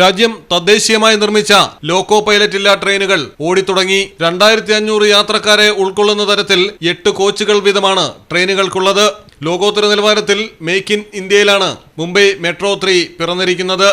രാജ്യം തദ്ദേശീയമായി നിർമ്മിച്ച ലോക്കോ പൈലറ്റ് ഇല്ലാ ട്രെയിനുകൾ ഓടിത്തുടങ്ങി രണ്ടായിരത്തി അഞ്ഞൂറ് യാത്രക്കാരെ ഉൾക്കൊള്ളുന്ന തരത്തിൽ എട്ട് കോച്ചുകൾ വീതമാണ് ട്രെയിനുകൾക്കുള്ളത്. ലോകോത്തര നിലവാരത്തിൽ മേക്ക് ഇൻ ഇന്ത്യയിലാണ് മുംബൈ മെട്രോ ത്രീ പിറന്നിരിക്കുന്നത്.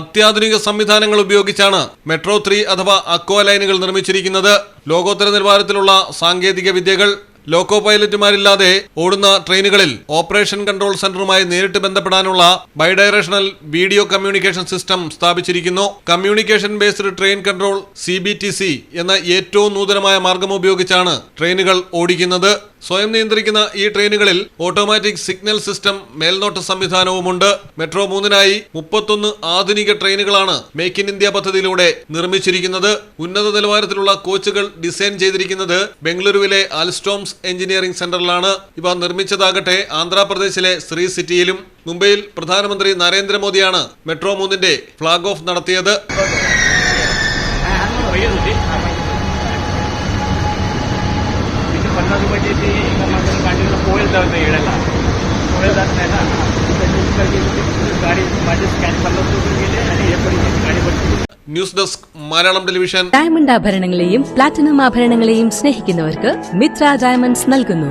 അത്യാധുനിക സംവിധാനങ്ങൾ ഉപയോഗിച്ചാണ് മെട്രോ ത്രീ അഥവാ അക്വ ലൈനുകൾ നിർമ്മിച്ചിരിക്കുന്നത്. ലോകോത്തര നിലവാരത്തിലുള്ള സാങ്കേതിക വിദ്യകൾ ലോക്കോ പൈലറ്റുമാരില്ലാതെ ഓടുന്ന ട്രെയിനുകളിൽ ഓപ്പറേഷൻ കൺട്രോൾ സെന്ററുമായി നേരിട്ട് ബന്ധപ്പെടാനുള്ള ബൈഡയറക്ഷണൽ വീഡിയോ കമ്മ്യൂണിക്കേഷൻ സിസ്റ്റം സ്ഥാപിച്ചിരിക്കുന്നു. Communication based train control C എന്ന ഏറ്റവും നൂതനമായ മാർഗം ഉപയോഗിച്ചാണ് ട്രെയിനുകൾ ഓടിക്കുന്നത്. സ്വയം നിയന്ത്രിക്കുന്ന ഈ ട്രെയിനുകളിൽ ഓട്ടോമാറ്റിക് സിഗ്നൽ സിസ്റ്റം മേൽനോട്ട സംവിധാനവുമുണ്ട്. മെട്രോ മൂന്നിനായി മുപ്പത്തൊന്ന് ആധുനിക ട്രെയിനുകളാണ് മേക്ക് ഇൻ ഇന്ത്യ പദ്ധതിയിലൂടെ നിർമ്മിച്ചിരിക്കുന്നത്. ഉന്നത നിലവാരത്തിലുള്ള കോച്ചുകൾ ഡിസൈൻ ചെയ്തിരിക്കുന്നത് ബംഗളൂരുവിലെ അൽസ്റ്റോംസ് എഞ്ചിനീയറിംഗ് സെന്ററിലാണ് ഇവ നിർമ്മിച്ചതാകട്ടെ ആന്ധ്രാപ്രദേശിലെ ശ്രീ സിറ്റിയിലും. മുംബൈയിൽ പ്രധാനമന്ത്രി നരേന്ദ്രമോദിയാണ് മെട്രോ മൂന്നിന്റെ ഫ്ളാഗ് ഓഫ് നടത്തിയത്. ಅನ್ನೋದ್ರ ಬಗ್ಗೆ ಈಗ ಮಕ್ಕಳು ಕಂಟಿನ್ಯೂ ಹೇಳಲ್ಲ news desk Malayalam television. Diamond ആഭരണങ്ങളെയും platinum ആഭരണങ്ങളെയും സ്നേഹിക്കുന്നവർക്ക് മിത്ര ഡയമണ്ട്സ് നൽകുന്നു.